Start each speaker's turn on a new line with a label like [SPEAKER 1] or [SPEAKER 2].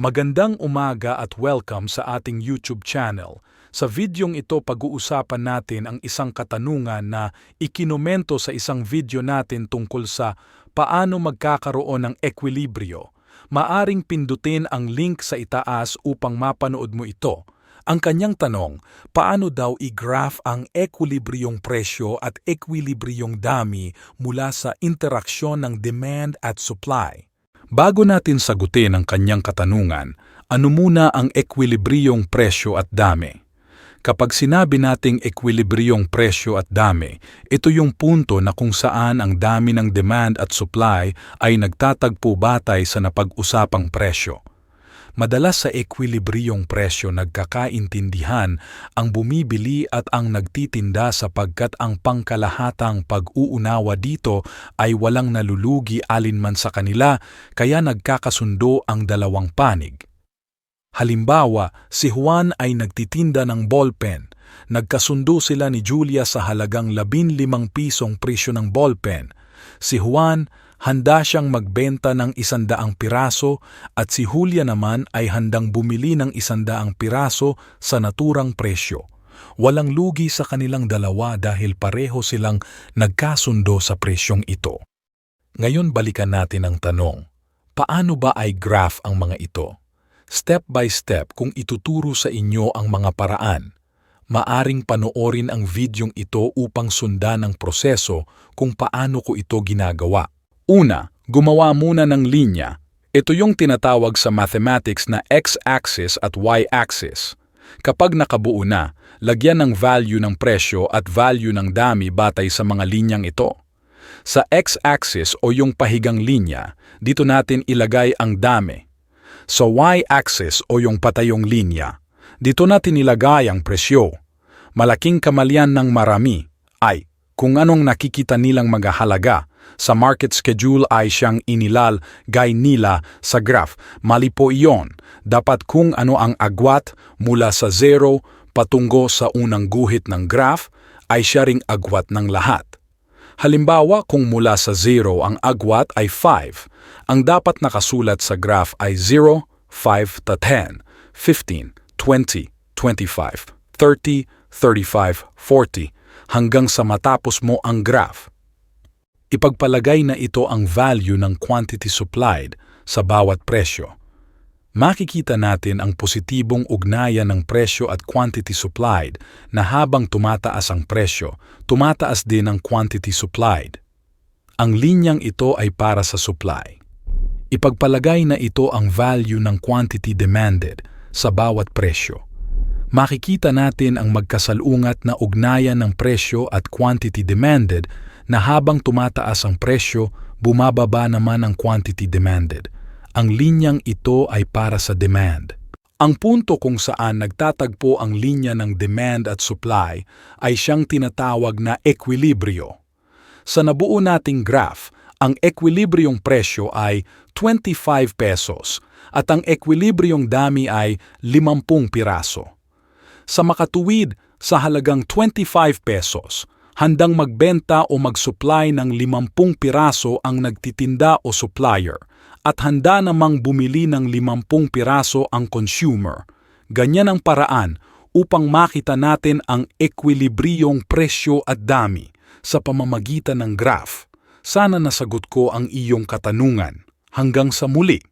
[SPEAKER 1] Magandang umaga at welcome sa ating YouTube channel. Sa videong ito pag-uusapan natin ang isang katanungan na ikinomento sa isang video natin tungkol sa paano magkakaroon ng ekwilibryo. Maaring pindutin ang link sa itaas upang mapanood mo ito. Ang kanyang tanong, paano daw i-graph ang ekwilibryong presyo at ekwilibryong dami mula sa interaksyon ng demand at supply? Bago natin sagutin ang kanyang katanungan, ano muna ang ekwilibryong presyo at dami? Kapag sinabi nating ekwilibryong presyo at dami, ito yung punto na kung saan ang dami ng demand at supply ay nagtatagpo batay sa napag-usapang presyo. Madalas sa ekwilibryong presyo nagkakaintindihan ang bumibili at ang nagtitinda sapagkat ang pangkalahatang pag-uunawa dito ay walang nalulugi alinman sa kanila kaya nagkakasundo ang dalawang panig. Halimbawa, si Juan ay nagtitinda ng ballpen. Nagkasundo sila ni Julia sa halagang 15 pisong presyo ng ballpen. Si Juan handa siyang magbenta ng isandaang piraso at si Julia naman ay handang bumili ng isandaang piraso sa naturang presyo. Walang lugi sa kanilang dalawa dahil pareho silang nagkasundo sa presyong ito. Ngayon balikan natin ang tanong, paano ba ay graph ang mga ito? Step by step kung ituturo sa inyo ang mga paraan. Maaring panoorin ang videong ito upang sundan ang proseso kung paano ko ito ginagawa. Una, gumawa muna ng linya. Ito yung tinatawag sa mathematics na x-axis at y-axis. Kapag nakabuo na, lagyan ng value ng presyo at value ng dami batay sa mga linyang ito. Sa x-axis o yung pahigang linya, dito natin ilagay ang dami. Sa y-axis o yung patayong linya, dito natin ilagay ang presyo. Malaking kamalian ng marami ay kung anong nakikita nilang magahalaga sa market schedule ay siyang inilal gay nila sa graph. Mali po iyon. Dapat kung ano ang agwat mula sa zero patungo sa unang guhit ng graph ay siya ring agwat ng lahat. Halimbawa kung mula sa 0 ang agwat ay 5, ang dapat nakasulat sa graph ay 0, 5 to 10, 15, 20, 25, 30, 35, 40, hanggang sa matapos mo ang graph. Ipagpalagay na ito ang value ng quantity supplied sa bawat presyo. Makikita natin ang positibong ugnayan ng presyo at quantity supplied na habang tumataas ang presyo, tumataas din ang quantity supplied. Ang linyang ito ay para sa supply. Ipagpalagay na ito ang value ng quantity demanded sa bawat presyo. Makikita natin ang magkasalungat na ugnayan ng presyo at quantity demanded na habang tumataas ang presyo, bumababa naman ang quantity demanded. Ang linyang ito ay para sa demand. Ang punto kung saan nagtatagpo ang linya ng demand at supply ay siyang tinatawag na ekwilibryo. Sa nabuo nating graph, ang ekwilibryong presyo ay 25 pesos at ang ekwilibryong dami ay 50 piraso. Sa makatuwid, sa halagang 25 pesos, handang magbenta o mag-supply ng 50 piraso ang nagtitinda o supplier at handa namang bumili ng 50 piraso ang consumer. Ganyan ang paraan upang makita natin ang ekwilibryong presyo at dami sa pamamagitan ng graph. Sana nasagot ko ang iyong katanungan. Hanggang sa muli.